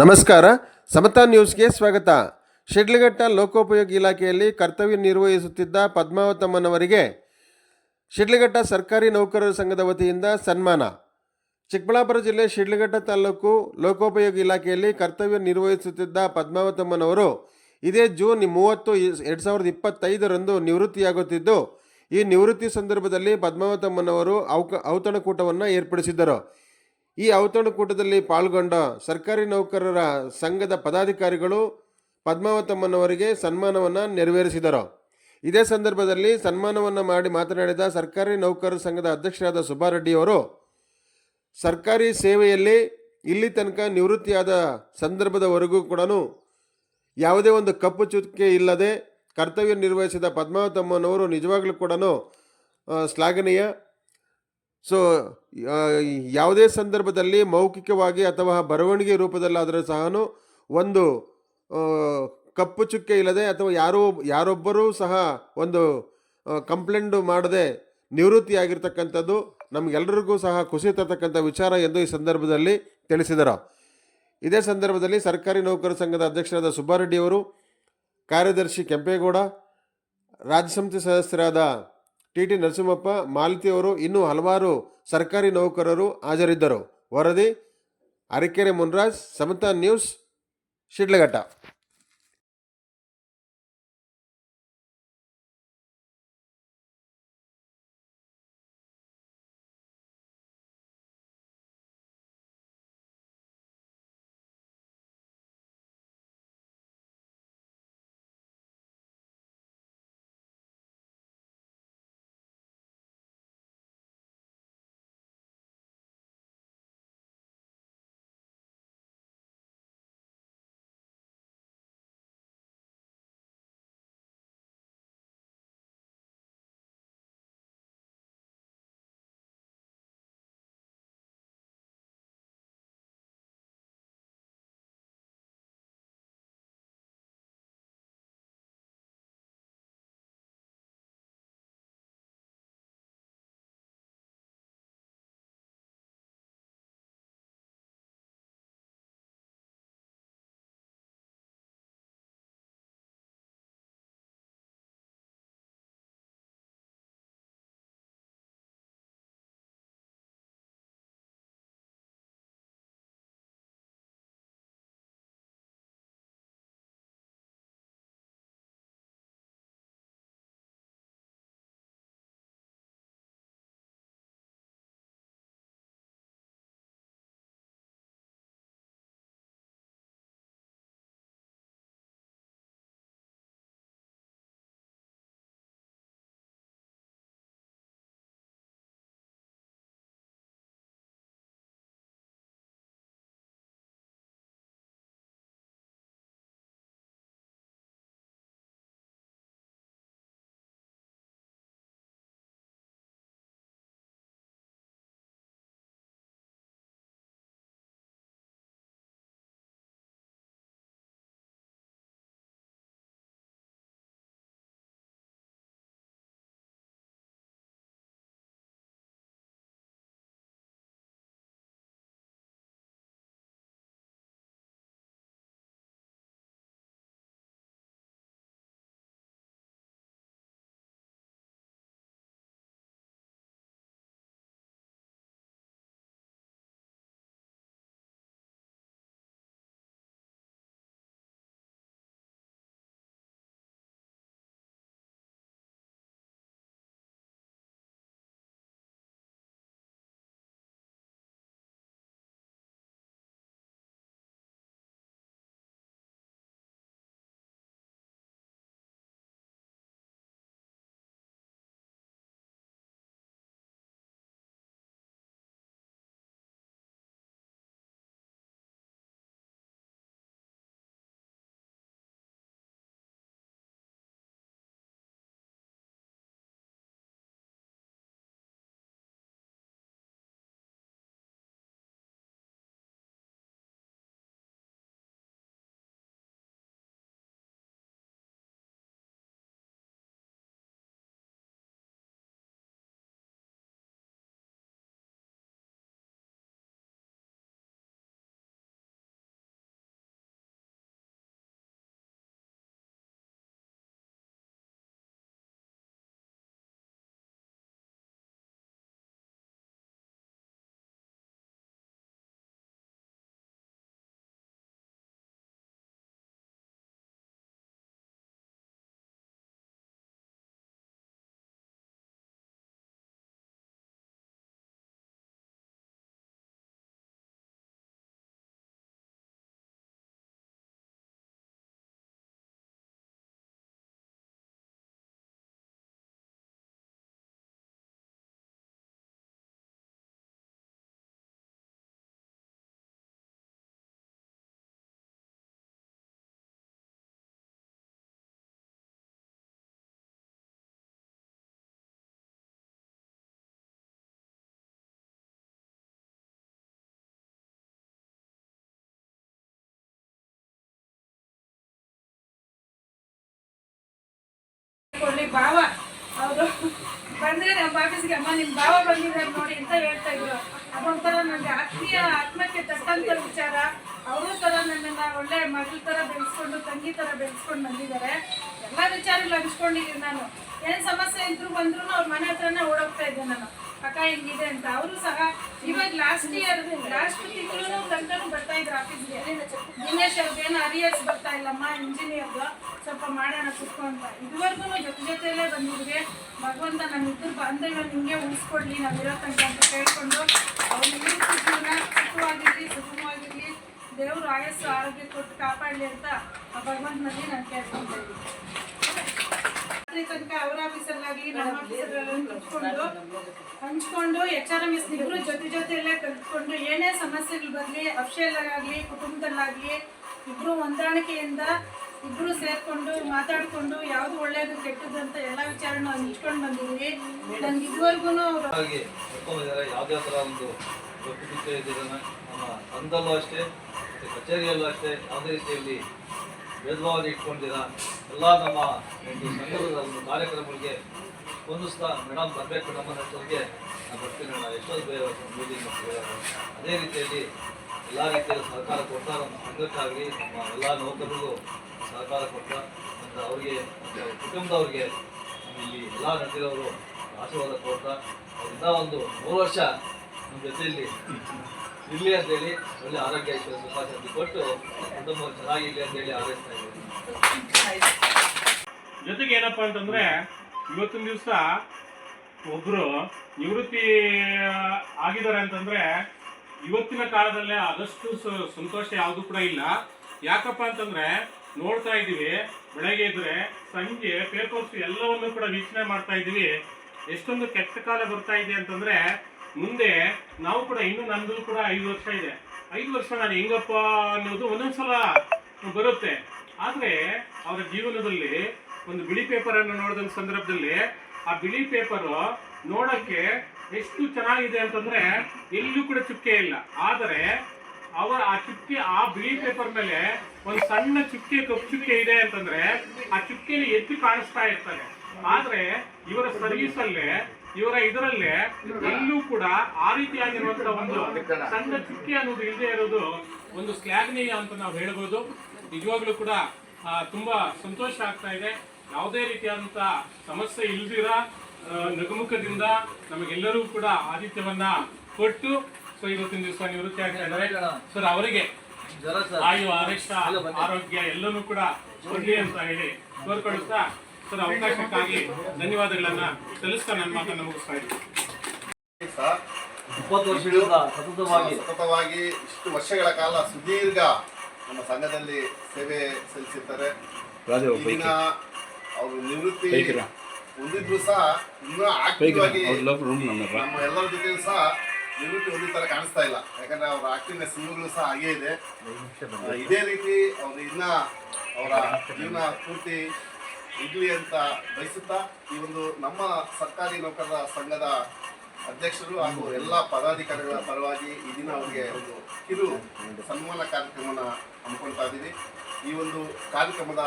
ನಮಸ್ಕಾರ, ಸಮತಾ ನ್ಯೂಸ್ಗೆ ಸ್ವಾಗತ. ಶಿಡ್ಲಘಟ್ಟ ಲೋಕೋಪಯೋಗಿ ಇಲಾಖೆಯಲ್ಲಿ ಕರ್ತವ್ಯ ನಿರ್ವಹಿಸುತ್ತಿದ್ದ ಪದ್ಮಾವತಮ್ಮನವರಿಗೆ ಶಿಡ್ಲಘಟ್ಟ ಸರ್ಕಾರಿ ನೌಕರರ ಸಂಘದ ವತಿಯಿಂದ ಸನ್ಮಾನ. ಚಿಕ್ಕಬಳ್ಳಾಪುರ ಜಿಲ್ಲೆ ಶಿಡ್ಲಘಟ್ಟ ತಾಲೂಕು ಲೋಕೋಪಯೋಗಿ ಇಲಾಖೆಯಲ್ಲಿ ಕರ್ತವ್ಯ ನಿರ್ವಹಿಸುತ್ತಿದ್ದ ಪದ್ಮಾವತಮ್ಮನವರು ಇದೇ ಜೂನ್ ಮೂವತ್ತು, ಎರಡು ಸಾವಿರದ ಇಪ್ಪತ್ತೈದರಂದು ನಿವೃತ್ತಿಯಾಗುತ್ತಿದ್ದು, ಈ ನಿವೃತ್ತಿ ಸಂದರ್ಭದಲ್ಲಿ ಪದ್ಮಾವತಮ್ಮನವರು ಔಕ ಔತಣಕೂಟವನ್ನು ಏರ್ಪಡಿಸಿದ್ದರು. ಈ ಔತಣಕೂಟದಲ್ಲಿ ಪಾಲ್ಗೊಂಡ ಸರ್ಕಾರಿ ನೌಕರರ ಸಂಘದ ಪದಾಧಿಕಾರಿಗಳು ಪದ್ಮಾವತಮ್ಮನವರಿಗೆ ಸನ್ಮಾನವನ್ನು ನೆರವೇರಿಸಿದರು. ಇದೇ ಸಂದರ್ಭದಲ್ಲಿ ಸನ್ಮಾನವನ್ನು ಮಾಡಿ ಮಾತನಾಡಿದ ಸರ್ಕಾರಿ ನೌಕರರ ಸಂಘದ ಅಧ್ಯಕ್ಷರಾದ ಸುಬ್ಬಾರೆಡ್ಡಿಯವರು ಸರ್ಕಾರಿ ಸೇವೆಯಲ್ಲಿ ಇಲ್ಲಿ ತನಕ ನಿವೃತ್ತಿಯಾದ ಸಂದರ್ಭದವರೆಗೂ ಕೂಡ ಯಾವುದೇ ಒಂದು ಕಪ್ಪು ಚುಕ್ಕೆ ಇಲ್ಲದೆ ಕರ್ತವ್ಯ ನಿರ್ವಹಿಸಿದ ಪದ್ಮಾವತಮ್ಮನವರು ನಿಜವಾಗ್ಲೂ ಕೂಡ ಶ್ಲಾಘನೀಯ ಸೊ ಯಾವುದೇ ಸಂದರ್ಭದಲ್ಲಿ ಮೌಖಿಕವಾಗಿ ಅಥವಾ ಬರವಣಿಗೆ ರೂಪದಲ್ಲಾದರೂ ಸಹ ಒಂದು ಕಪ್ಪು ಚುಕ್ಕೆ ಇಲ್ಲದೆ ಅಥವಾ ಯಾರೋ, ಯಾರೊಬ್ಬರೂ ಸಹ ಒಂದು ಕಂಪ್ಲೇಂಟು ಮಾಡದೆ ನಿವೃತ್ತಿಯಾಗಿರ್ತಕ್ಕಂಥದ್ದು ನಮಗೆಲ್ಲರಿಗೂ ಸಹ ಖುಷಿ ತರ್ತಕ್ಕಂಥ ವಿಚಾರ ಎಂದು ಈ ಸಂದರ್ಭದಲ್ಲಿ ತಿಳಿಸಿದರು. ಇದೇ ಸಂದರ್ಭದಲ್ಲಿ ಸರ್ಕಾರಿ ನೌಕರ ಸಂಘದ ಅಧ್ಯಕ್ಷರಾದ ಸುಬ್ಬಾರೆಡ್ಡಿಯವರು ಕಾರ್ಯದರ್ಶಿ ಕೆಂಪೇಗೌಡ, ರಾಜ್ಯ ಸಮಿತಿ ಸದಸ್ಯರಾದ ಟಿ ಟಿ ನರಸಿಂಹಪ್ಪ ಮಾಲತಿಯವರು ಇನ್ನೂ ಹಲವಾರು ಸರ್ಕಾರಿ ನೌಕರರು ಹಾಜರಿದ್ದರು. ವರದಿ ಅರಕೆರೆ ಮುನ್ರಾಜ್, ಸಮತಾ ನ್ಯೂಸ್, ಶಿಡ್ಲಘಟ್ಟ. ಭಾವ ಅವರು ಬಂದ್ರೆ ನಮ್ಮ ಆಫೀಸ್ಗೆ ಅಮ್ಮ ನಿಮ್ಮ ಭಾವ ಬಂದಿದ್ದಾರೆ ನೋಡಿ ಅಂತ ಹೇಳ್ತಾ ಇದ್ರು. ಅದೊಂಥರ ನನಗೆ ಆತ್ಮೀಯ ಆತ್ಮಕ್ಕೆ ತಕ್ಕಂಥ ವಿಚಾರ. ಅವರು ಥರ ನನ್ನನ್ನು ಒಳ್ಳೆ ಮಗಳ ಥರ ಬೆಳೆಸ್ಕೊಂಡು, ತಂಗಿ ಥರ ಬೆಳೆಸ್ಕೊಂಡು ಬಂದಿದ್ದಾರೆ. ಎಲ್ಲ ವಿಚಾರಗಳು ಹಂಚ್ಕೊಂಡಿದ್ದೀನಿ ನಾನು. ಏನು ಸಮಸ್ಯೆ ಇದ್ರು ಬಂದ್ರು ಅವ್ರ ಮನೆ ಹತ್ರನೇ ಓಡೋಗ್ತಾ ಇದ್ದೆ ನಾನು. ಅಕ್ಕ ಹಿಂಗಿದೆ ಅಂತ. ಅವರು ಸಹ ಇವಾಗ ಲಾಸ್ಟ್ ಇಯರ್ ಲಾಸ್ಟ್ ತಿಂಗಳು ಗಂಟನು ಬರ್ತಾ ಇದ್ರು ಆಫೀಸ್ಗೆ ದಿನೇಶ್ ಅವ್ರದ್ದೇನು ಅರಿಯರ್ಸ್ ಬರ್ತಾ ಇಲ್ಲಮ್ಮ ಇಂಜಿನಿಯರ್ ಸ್ವಲ್ಪ ಮಾಡೋಣ ಅಂತ. ಇದುವರೆಗೂ ಜೊತೆ ಜೊತೆಯಲ್ಲೇ ಬಂದಿದ್ವಿ. ಭಗವಂತ ನಮ್ಮ ಇದ್ರ ಬಾಂಧವ್ಯ ನಿಮಗೆ ಉಳಿಸ್ಕೊಡ್ಲಿ ನಾವಿರೋ ತನಕ ಅಂತ ಕೇಳ್ಕೊಂಡು ಅವ್ರಿಗೆ ಸುಖವಾಗಿರಲಿ, ಸುಗಮವಾಗಿರ್ಲಿ, ದೇವರು ಆಯಸ್ಸು ಆರೋಗ್ಯ ಕೊಟ್ಟು ಕಾಪಾಡಲಿ ಅಂತ ಆ ಭಗವಂತನಲ್ಲಿ ನಾನು ಕೇಳ್ಕೊತಾ ಇದ್ದೀನಿ. ತನಕ ಅವರ ನಮ್ಮ ಹಂಚ್ಕೊಂಡು ಎಚ್ ಆರ್ ಎಂ ಎಸ್ ಇಬ್ರು ಜೊತೆ ಜೊತೆಯಲ್ಲೇ ಕಲ್ತ್ಕೊಂಡು ಏನೇ ಸಮಸ್ಯೆಗಳು ಬರಲಿ, ಅಫ್ಷೇಲಾಗಲಿ, ಕುಟುಂಬದಲ್ಲಾಗಲಿ, ಇಬ್ರು ಹೊಂದಾಣಿಕೆಯಿಂದ ಇಬ್ರು ಸೇರ್ಕೊಂಡು ಮಾತಾಡ್ಕೊಂಡು ಯಾವ್ದು ಒಳ್ಳೇದು ಕೆಟ್ಟದ್ದು ಅಂತ ಎಲ್ಲ ವಿಚಾರನ ಹಂಚ್ಕೊಂಡು ಬಂದಿದ್ವಿ ನಂಗೆ ಇದುವರೆಗೂ ಒಂದು ಅಷ್ಟೇ ಕಚೇರಿಯಲ್ಲೂ ಅಷ್ಟೇ, ಯಾವುದೇ ರೀತಿಯಲ್ಲಿ ಭೇದಭಾವ ಇಟ್ಕೊಂಡಿರ ಎಲ್ಲ ನಮ್ಮ ಒಂದು ಸಂಘದ ಒಂದು ಕಾರ್ಯಕ್ರಮಗಳಿಗೆ ಸ್ಪಂದಿಸ್ತಾ ಮೇಡಮ್ ಬರಬೇಕು ನಮ್ಮ ಹೆಸರಿಗೆ ನಾನು ಬರ್ತೀನಿ ಎಷ್ಟೊಂದು ಬೇರೆ ಮೋದಿ ಅದೇ ರೀತಿಯಲ್ಲಿ ಎಲ್ಲ ರೀತಿಯಲ್ಲಿ ಸಹಕಾರ ಕೊಡ್ತಾ ನಮ್ಮ ಸಂಘಕ್ಕಾಗಲಿ ನಮ್ಮ ಎಲ್ಲ ನೌಕರರಿಗೂ ಸಹಕಾರ ಕೊಡ್ತಾ ಮತ್ತು ಅವರಿಗೆ ಕುಟುಂಬದವ್ರಿಗೆ ಇಲ್ಲಿ ಎಲ್ಲ ನಡೆದಿರೋರು ಆಶೀರ್ವಾದ ಕೊಡ್ತಾ. ಅವರಿಂದ ಒಂದು ಮೂರು ವರ್ಷ ನಮ್ಮ ಜೊತೆಯಲ್ಲಿ ಇರಲಿ ಅಂತೇಳಿ ಒಳ್ಳೆ ಆರೋಗ್ಯ ಶಾಂತಿ ಕೊಟ್ಟು ಕುಟುಂಬ ಚೆನ್ನಾಗಿರಲಿ ಅಂತೇಳಿ ಹಾರೈಸ್ತಾ ಇದ್ದೀನಿ. ಜೊತೆಗೆ ಏನಪ್ಪಾ ಅಂತಂದ್ರೆ, ಇವತ್ತಿನ ದಿವಸ ಒಬ್ರು ನಿವೃತ್ತಿ ಆಗಿದ್ದಾರೆ ಅಂತಂದ್ರೆ, ಇವತ್ತಿನ ಕಾಲದಲ್ಲೇ ಆದಷ್ಟು ಸಂತೋಷ ಯಾವುದು ಕೂಡ ಇಲ್ಲ. ಯಾಕಪ್ಪ ಅಂತಂದ್ರೆ, ನೋಡ್ತಾ ಇದ್ದೀವಿ, ಬೆಳಗ್ಗೆ ಇದ್ರೆ ಸಂಜೆ ಪೇಪರ್ಸ್ ಎಲ್ಲವನ್ನು ಕೂಡ ವೀಕ್ಷಣೆ ಮಾಡ್ತಾ ಇದ್ದೀವಿ. ಎಷ್ಟೊಂದು ಕೆಟ್ಟ ಕಾಲ ಬರ್ತಾ ಇದೆ ಅಂತಂದ್ರೆ ಮುಂದೆ ನಾವು ಕೂಡ ಇನ್ನು ನಂದು ಕೂಡ ಐದು ವರ್ಷ ಇದೆ. ಐದು ವರ್ಷ ನಾನು ಹೆಂಗಪ್ಪ ಅನ್ನೋದು ಒಂದೊಂದ್ಸಲ ಬರುತ್ತೆ. ಆದ್ರೆ ಅವರ ಜೀವನದಲ್ಲಿ ಒಂದು ಬಿಳಿ ಪೇಪರ್ ಅನ್ನು ನೋಡಿದ ಸಂದರ್ಭದಲ್ಲಿ ಆ ಬಿಳಿ ಪೇಪರ್ ನೋಡಕ್ಕೆ ಎಷ್ಟು ಚೆನ್ನಾಗಿದೆ ಅಂತಂದ್ರೆ ಎಲ್ಲೂ ಕೂಡ ಚುಕ್ಕೆ ಇಲ್ಲ. ಆದರೆ ಅವರ ಆ ಚುಕ್ಕೆ, ಆ ಬಿಳಿ ಪೇಪರ್ ಮೇಲೆ ಒಂದು ಸಣ್ಣ ಚುಕ್ಕೆ, ಕಪ್ಪು ಚುಕ್ಕೆ ಇದೆ ಅಂತಂದ್ರೆ ಆ ಚುಕ್ಕೆ ಎತ್ತಿ ಕಾಣಿಸ್ತಾ ಇರ್ತಾರೆ ಆದ್ರೆ ಇವರ ಸರ್ವಿಸ್ ಅಲ್ಲೇ ಇವರ ಇದರಲ್ಲೇ ಎಲ್ಲೂ ಕೂಡ ಆ ರೀತಿಯಾಗಿರುವಂತ ಒಂದು ಸಣ್ಣ ಚುಕ್ಕಿ ಅನ್ನೋದು ಇಲ್ಲದೆ ಇರೋದು ಒಂದು ಶ್ಲಾಘನೀಯ ಅಂತ ನಾವು ಹೇಳ್ಬೋದು. ನಿಜವಾಗ್ಲೂ ಕೂಡ ತುಂಬಾ ಸಂತೋಷ ಆಗ್ತಾ ಇದೆ. ಯಾವುದೇ ರೀತಿಯಾದಂತ ಸಮಸ್ಯೆ ಇಲ್ದಿರ ನಗಮುಖದಿಂದ ನಮಗೆಲ್ಲರೂ ಕೂಡ ಆದಿತ್ಯವನ್ನ ಕೊಟ್ಟು ಸೊ ಇವತ್ತಿನ ದಿವಸ ನಿವೃತ್ತಿ ಆಗ್ತಾ ಇದ್ದಾರೆ. ಸರ್ ಅವರಿಗೆ ಆಯು ಆರೋಗ್ಯ ಆರೋಗ್ಯ ಎಲ್ಲನೂ ಕೂಡ ಕೊಡ್ಲಿ ಅಂತ ಹೇಳಿ ಕೋರ್ಕೊಳ್ತಾ ಸರ್ ಅವಕಾಶಕ್ಕಾಗಿ ಧನ್ಯವಾದಗಳನ್ನ ಸಲ್ಲಿಸ್ತಾ ನನ್ನ ಮಾತನ್ನು ಮುಗಿಸ್ತಾ ಇದ್ದೀನಿ. ಸರ್ ಇಪ್ಪತ್ತು ವರ್ಷಗಳಿಂದ ಸತತವಾಗಿ ಸತತವಾಗಿ ಇಷ್ಟು ವರ್ಷಗಳ ಕಾಲ ಸುದೀರ್ಘ ನಮ್ಮ ಸಂಘದಲ್ಲಿ ಸೇವೆ ಸಲ್ಲಿಸಿದ್ದಾರೆ ಈಗಿನ ಅವರು ನಿವೃತ್ತಿ ಹೊಂದಿದ್ರು ಸಹ ಇನ್ನೂ ಆಕ್ಟಿವ್ ಆಗಿ ನಮ್ಮ ಎಲ್ಲರ ಜೊತೆಯೂ ಸಹ ನಿವೃತ್ತಿ ಹೊಂದಿದ ಕಾಣಿಸ್ತಾ ಇಲ್ಲ. ಯಾಕಂದ್ರೆ ಅವರ ಆಕ್ಟಿವ್ನೆಸ್ ಇನ್ನೂಗಳು ಸಹ ಹಾಗೇ ಇದೆ. ಇದೇ ರೀತಿ ಅವರು ಇನ್ನ ಅವರ ಜೀವನ ಪೂರ್ತಿ ಇರ್ಲಿ ಅಂತ ಬಯಸುತ್ತಾ ಈ ಒಂದು ನಮ್ಮ ಸರ್ಕಾರಿ ನೌಕರರ ಸಂಘದ ಅಧ್ಯಕ್ಷರು ಹಾಗೂ ಎಲ್ಲ ಪದಾಧಿಕಾರಿಗಳ ಪರವಾಗಿ ಈ ದಿನ ಅವರಿಗೆ ಒಂದು ಕಿರು ಸನ್ಮಾನ ಕಾರ್ಯಕ್ರಮನ ಹಮ್ಮಿಕೊಳ್ತಾ ಇದ್ದೀವಿ. ಈ ಒಂದು ಕಾರ್ಯಕ್ರಮದ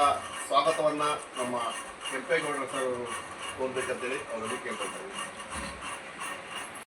ಸ್ವಾಗತವನ್ನು ನಮ್ಮ ಕೆಂಪೇಗೌಡರ ಸರ್ ಕೋರ್ಬೇಕಂತೇಳಿ ಅವರಲ್ಲಿ ಕೇಳ್ಕೊಳ್ತಾ ಇದ್ದೀವಿ.